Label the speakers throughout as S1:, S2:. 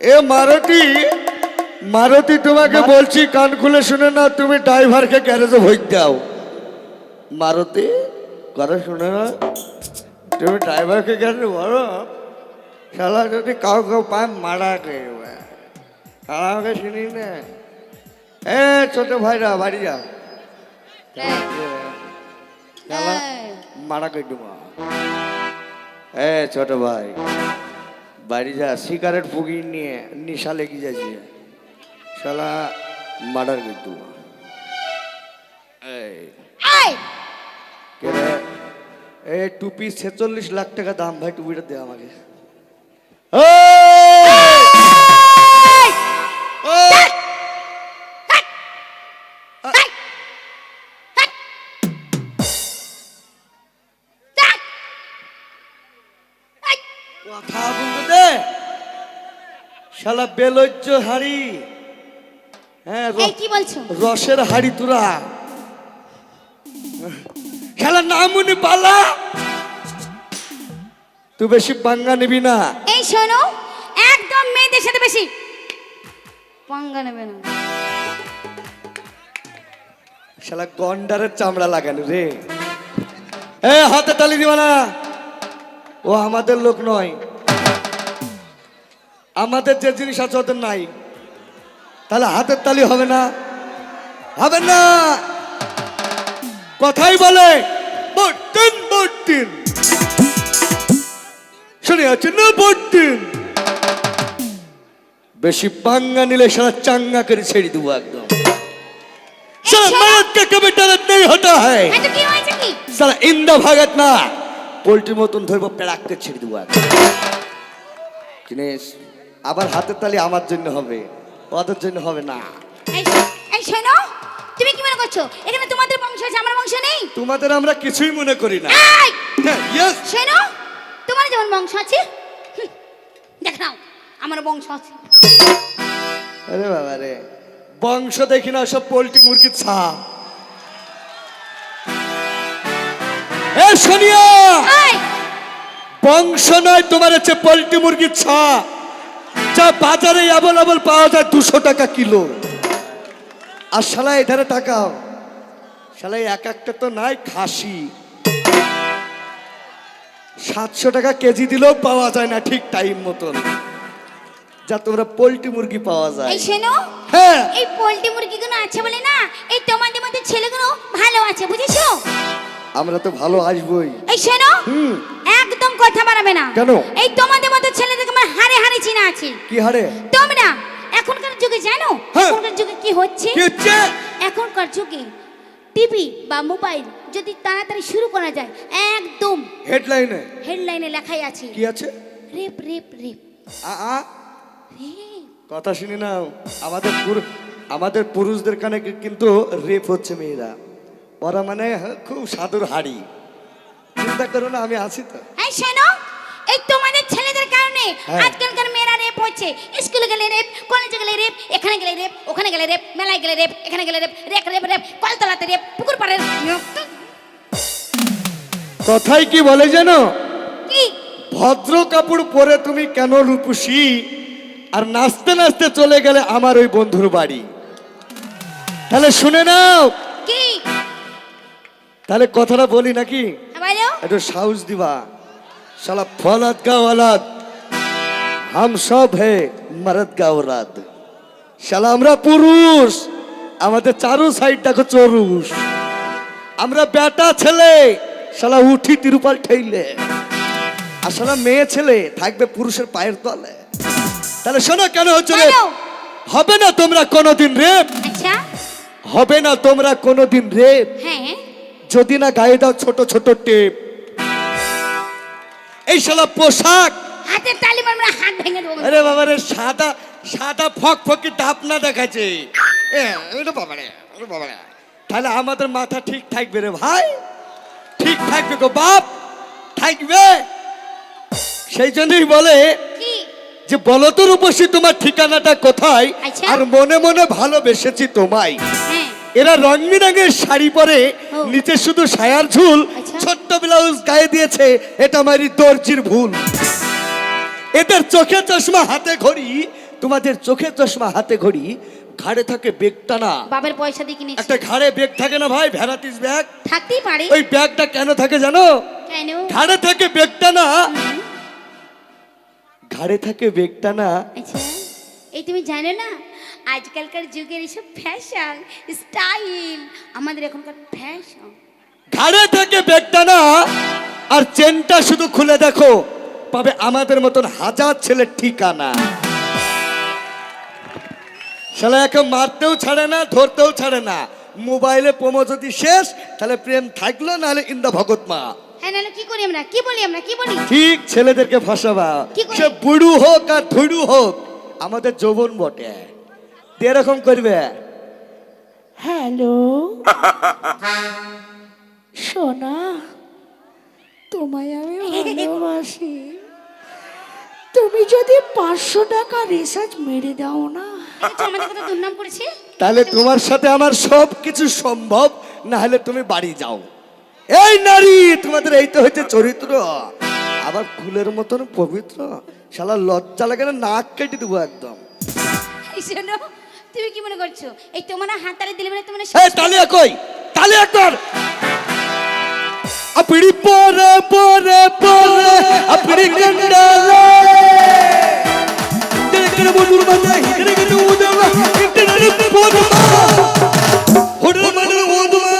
S1: এ মারুতি মারুতি তোমাকে বলছি কান খুলে শুনে না তুমি ড্রাইভারকে গ্যারেজে ভোগ দাও। মারুতি কথা শুনে না? তুমি ড্রাইভারকে গ্যারেজে বলো শালা যদি কাউ কাউ পায় মারা করবে শালা আমাকে শুনি না। এ ছোট ভাইরা বাড়ি যা শালা মারা করে দেবো এ ছোট ভাই। বাড়ি যা সিগারেট ফুগি নিয়ে নিশা লেগে যাচ্ছে। শালা মার্ডার করে দেবো। এই
S2: এই!
S1: কে রে? এই টুপি ছেচল্লিশ লাখ টাকা দাম ভাই টুপিটা দে আমাকে। কথা বলতে দে শালা বেলজ্জ হাড়ি। হ্যাঁ র-
S2: এই কি বলছো?
S1: রসের হাড়ি তুরা। শালা নামুনি পালা। তুই বেশি পাঙ্গা নিবি না।
S2: এই শোনো একদম মেয়েদের সাথে বেশি পাঙ্গা নেবে না।
S1: শালা গন্ডারের চামড়া লাগানো রে। এ হাতে তালি দিবা না। ও আমাদের লোক নয়। আমাদের যে জিনিস আছে ওদের নাই। তাহলে হাতের তালি হবে না? হবে না! কথাই বলে শুনে আছে না বেশি পাঙ্গা নিলে সারা চাঙ্গা করে ছেড়ে দেবো একদম।
S2: সারা
S1: নেই হয়। সারা না। পোল্ট্রির মতন ধরবো পেড়াক ছেড়ে দেবো একদম। জিনিস আবার হাতের তালি আমার জন্য হবে ওদের জন্য হবে না।
S2: এই শোনো তুমি কি মনে করছ? এখানে তোমাদের বংশ আছে আমার বংশ নেই?
S1: তোমাদের আমরা কিছুই মনে করি না।
S2: এই!
S1: হ্যাঁ,
S2: শোনো তোমার যেমন বংশ আছে দেখ নাও আমার বংশ আছে।
S1: আরে বাবা রে বংশ দেখি না সব পোল্ট্রি মুরগির ছা এ সোনিয়া! বংশ নয় তোমার হচ্ছে পোল্ট্রি মুরগির ছা যা বাজারে অ্যাভেলেবল পাওয়া যায় দুশো টাকা কিলো। আর শালা এধারে টাকা শালা এক একটা তো নাই খাসি। সাতশো টাকা কেজি দিলেও পাওয়া যায় না ঠিক টাইম মতন। যা তোমরা পোল্ট্রি মুরগি পাওয়া যায়।
S2: এই শোনো
S1: হ্যাঁ।
S2: এই পোল্ট্রি মুরগিগুলো আছে বলে না এই তোমাদের মধ্যে ছেলেগুলো ভালো আছে বুঝেছ?
S1: আমরা তো ভালো আসবই।
S2: এই শোনো
S1: হুম।
S2: একদম কথা বাড়াবে না।
S1: কেন?
S2: এই তোমাদের মধ্যে ছেলেদেরকে চিনা আছে।
S1: কি হারে?
S2: তোমরা এখনকার যুগে জানো?
S1: হ্যাঁ।
S2: এখনকার যুগে কি হচ্ছে? এখনকার যুগে টিভি বা মোবাইল যদি তাড়াতাড়ি শুরু করা যায় একদম
S1: হেডলাইনে।
S2: হেডলাইনে লেখাই আছে।
S1: কি আছে?
S2: Rape rape rape.
S1: আ আ। কথা শুনি না আমাদের পুরু- আমাদের পুরুষদের কানে কিন্তু রেপ হচ্ছে মেয়েরা। ওরা মানে খুব সাধুর হাড়ি। চিন্তা করো না আমি আছি তো।
S2: এই শোনো এই তোমাদের ছেলেদের কারণে
S1: হ্যাঁ।
S2: আজকালকার পৌঁছে স্কুলে গেলে রেপ কলেজে গেলে রেপ এখানে গেলে রেপ ওখানে গেলে রেপ মেলায় গেলে রেপ এখানে গেলে রেপ রেক রেপ রেপ কলতলাতে রেপ পুকুর পাড়ে
S1: কথাই কি বলে যেন?
S2: কি?
S1: ভদ্র কাপড় পরে তুমি কেন রূপসী? আর নাচতে নাচতে চলে গেলে আমার ওই বন্ধুর বাড়ি। তাহলে শুনে নাও।
S2: কি?
S1: তাহলে কথাটা বলি নাকি?
S2: হ্যাঁ,
S1: একটু সাহস দিবা। শালা ফলাদ গা ওয়ালাদ। हम सब है मर्द का औलाद শালা আমরা পুরুষ আমাদের চারু সাইড দেখো চরুষ আমরা বেটা ছেলে শালা উঠি তিরুপাল ঠেইলে আর শালা মেয়ে ছেলে থাকবে পুরুষের পায়ের তলে তাহলে শোনো কেন হচ্ছে রে
S2: কেন?
S1: হবে না তোমরা কোনোদিন রেপ
S2: আচ্ছা
S1: হবে না তোমরা কোনোদিন রেপ
S2: হ্যাঁ
S1: যদি না গায়ে দাও ছোট ছোট টেপ এই শালা পোশাক
S2: তালি মারবে হাত ভেঙে দেবো।
S1: আরে বাবা রে সাদা সাদা ফক ফকি ঢাপনা দেখাচ্ছে। এ, ওরে বাবা রে, ওরে বাবা রে। তাহলে আমাদের মাথা ঠিক থাকবে রে ভাই? ঠিক থাকবে গো বাপ থাকবে। সেই জন্যই বলে যে বলো তো রূপসী তোমার ঠিকানাটা কোথায়?
S2: আচ্ছা।
S1: আর মনে মনে ভালোবেসেছি তোমায়।
S2: হ্যাঁ।
S1: এরা রং বেরঙের শাড়ি পরে নিচে শুধু সায়ার ঝুল
S2: আচ্ছা।
S1: ছোট্ট ব্লাউজ গায়ে দিয়েছে এটা আমারই দর্জির ভুল। এদের চোখে চশমা হাতে ঘড়ি তোমাদের চোখে চশমা হাতে ঘড়ি ঘাড়ে থাকে বেগটা না
S2: বাবার পয়সা দিয়ে কিনেছি।
S1: একটা ঘাড়ে ব্যাগ থাকে না ভাই ভ্যারাইটিস ব্যাগ?
S2: থাকতেই পারে।
S1: ওই ব্যাগটা কেন থাকে জানো?
S2: কেন?
S1: ঘাড়ে থাকে ব্যাগটা না ঘাড়ে থাকে ব্যাগটা না
S2: আচ্ছা এই তুমি জানো না আজকালকার যুগের এসব ফ্যাশন স্টাইল আমাদের এখনকার ফ্যাশন
S1: ঘাড়ে থাকে ব্যাগটা না আর চেনটা শুধু খুলে দেখো। পাবে আমাদের মতন হাজার ছেলের ঠিকানা। শালা একে মারতেও ছাড়ে না ধরতেও ছাড়ে না। মোবাইলে প্রমো যদি শেষ তাহলে প্রেম থাকল নাহলে ইন্দা ভগত মা।
S2: হ্যাঁ নাহলে কি করি আমরা? কি বলি আমরা? কি বলি?
S1: ঠিক ছেলেদেরকে ফাঁসাবা। সে বুড়ু হোক আর ধুড়ু হোক আমাদের যৌবন বটে। এরকম করবে।
S3: হ্যালো? সোনা তোমায় আমি ভালোবাসি। তুমি যদি পাঁচশো টাকা রিসার্চ মেরে দাও না।
S2: আমাদের দুর্নাম করেছে?
S1: তাহলে তোমার সাথে আমার সব কিছু সম্ভব না হলে তুমি বাড়ি যাও। এই নারী তোমাদের এই তো হচ্ছে চরিত্র। আবার ফুলের মতন পবিত্র। শালা লজ্জা লাগে না নাক কেটে দেবো একদম।
S2: শোনো তুমি কি মনে করছ? এই তোমার হাতারে দিলে মানে তোমার
S1: এই তালিয়া কই? তালিয়া ইন্টারনেট পদমা হোড়ে মানে ওদমা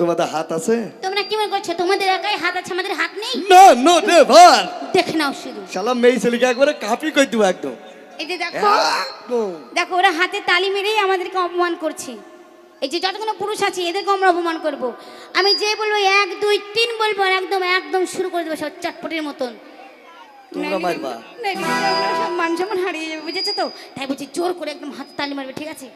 S1: তোমাদের হাত আছে
S2: তোমরা কি মনে করছ তোমাদের একাই হাত আছে আমাদের হাত নেই
S1: না নো নেভার
S2: দেখে নাও শুধু
S1: শালা মেয়ে ছেলেকে একবারে কাপি কই দিব একদম
S2: এই যে দেখো
S1: একদম
S2: দেখো ওরা হাতে তালি মেরেই আমাদেরকে অপমান করছে এই যে যতগুলো পুরুষ আছে এদেরকে আমরা অপমান করব। আমি যে বলব এক দুই তিন বলব আর একদম একদম শুরু করে দেবো সব চটপটের মতন। মান সম্মান হারিয়ে যাবে বুঝেছ তো? তাই বলছি জোর করে একদম হাত তালি মারবে ঠিক আছে?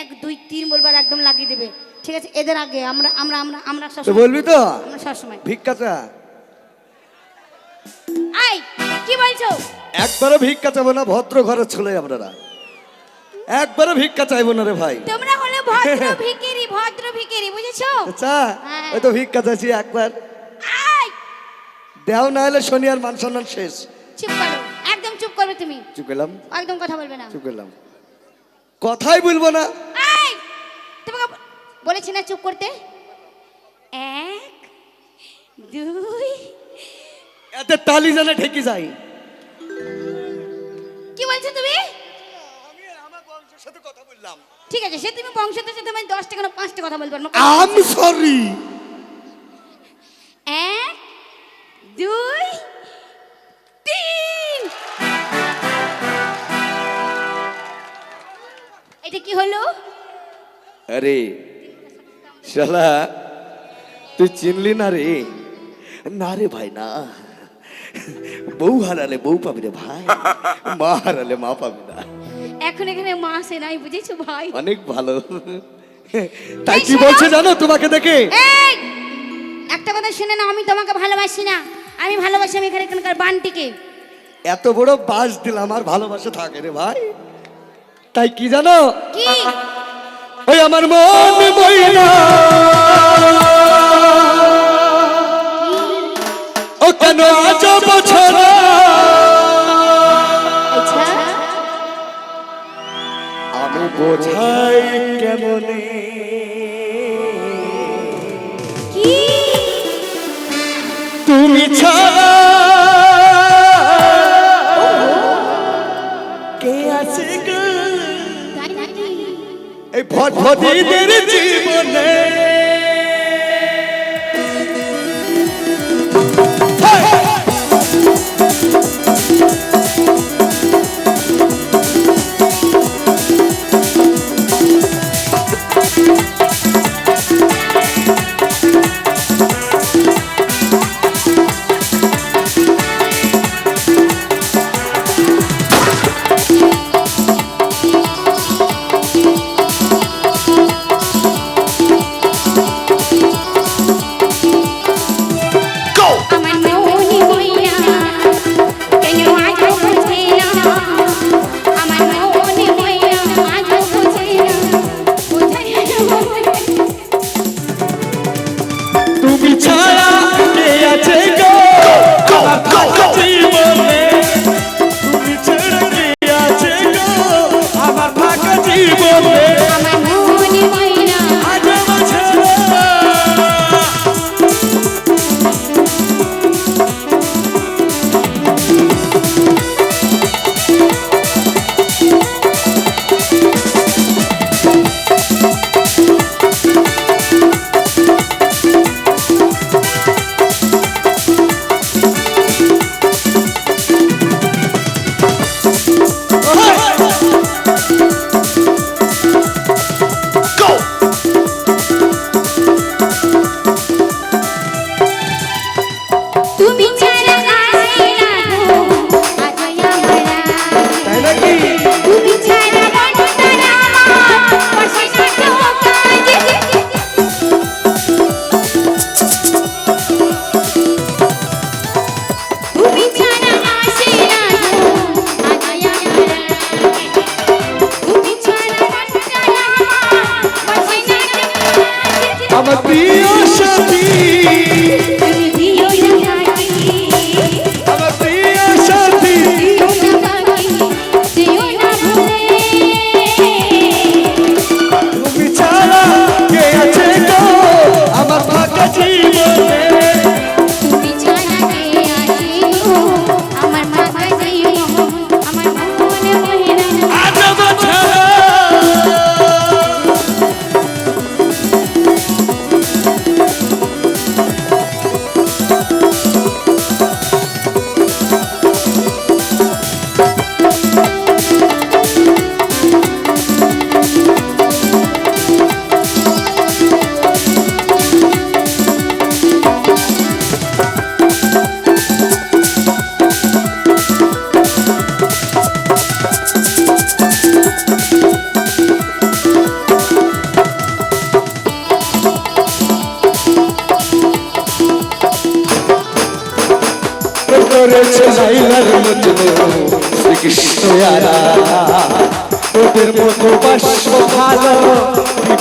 S2: এক দুই তিন বলব আর একদম লাগিয়ে দেবে ঠিক আছে? এদের আগে আমরা আমরা আমরা আমরা
S1: বলবি তো?
S2: আমরা সবসময়
S1: ভিক্ষাচা
S2: আই কি বলছো?
S1: একবারও ভিক্ষা চাবো না ভদ্র ঘরে চলে আপনারা একবারও ভিক্ষা চাইব না রে ভাই।
S2: তোমরা ভদ্র ভিকিরি ভদ্র ভিকিরি বুঝেছ?
S1: চা
S2: হ্যাঁ।
S1: ওই তো ভিক্ষা চাইছি একবার। দেও না হলে শনি আর মান সম্মান শেষ।
S2: চুপ করো একদম চুপ করবে তুমি।
S1: চুপ করলাম
S2: একদম কথা বলবে না।
S1: চুপ করলাম কথাই বলব না।
S2: তোমাকে বলেছি না চুপ করতে? এক দুই।
S1: এতে তালি জানে ঠেকি যাই
S2: কি বলছো তুমি?
S1: সাথে কথা বললাম।
S2: ঠিক আছে সে তুমি বংশতে সাথে আমি দশটা কেন পাঁচটা কথা বলব
S1: আম সরি
S2: এক দুই তিন। এটা কি হলো?
S1: আরে শালা তুই চিনলি না রে? না রে ভাই না। বউ হারালে বউ পাবি রে ভাই। মা হারালে মা পাবি না।
S2: এখন এখানে মা আসে নাই বুঝেছ ভাই?
S1: অনেক ভালো। তাই কি বলছে জানো তোমাকে দেখে?
S2: এই! একটা কথা শুনে না আমি তোমাকে ভালোবাসি না। আমি ভালোবাসি আমি এখানে এখানকার বানটিকে।
S1: এত বড় বাস দিলাম আর ভালোবাসা থাকে রে ভাই। তাই কি জানো?
S2: কি?
S1: ওই আমার মন মইনা ও কেন আজ বোঝাই কেমনে? তুমি ছাড়া কে আছে এই ভটভটিদের জীবনে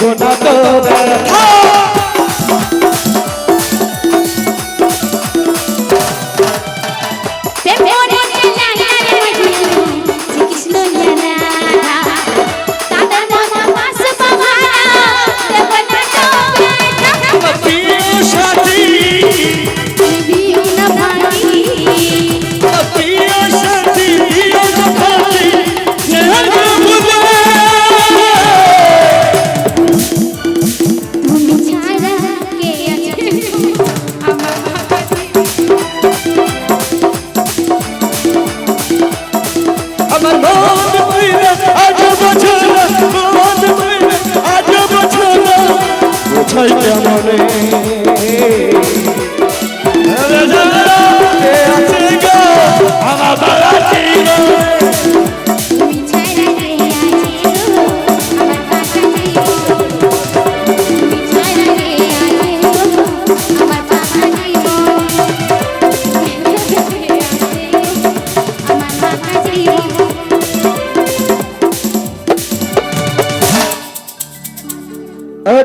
S2: না
S1: তো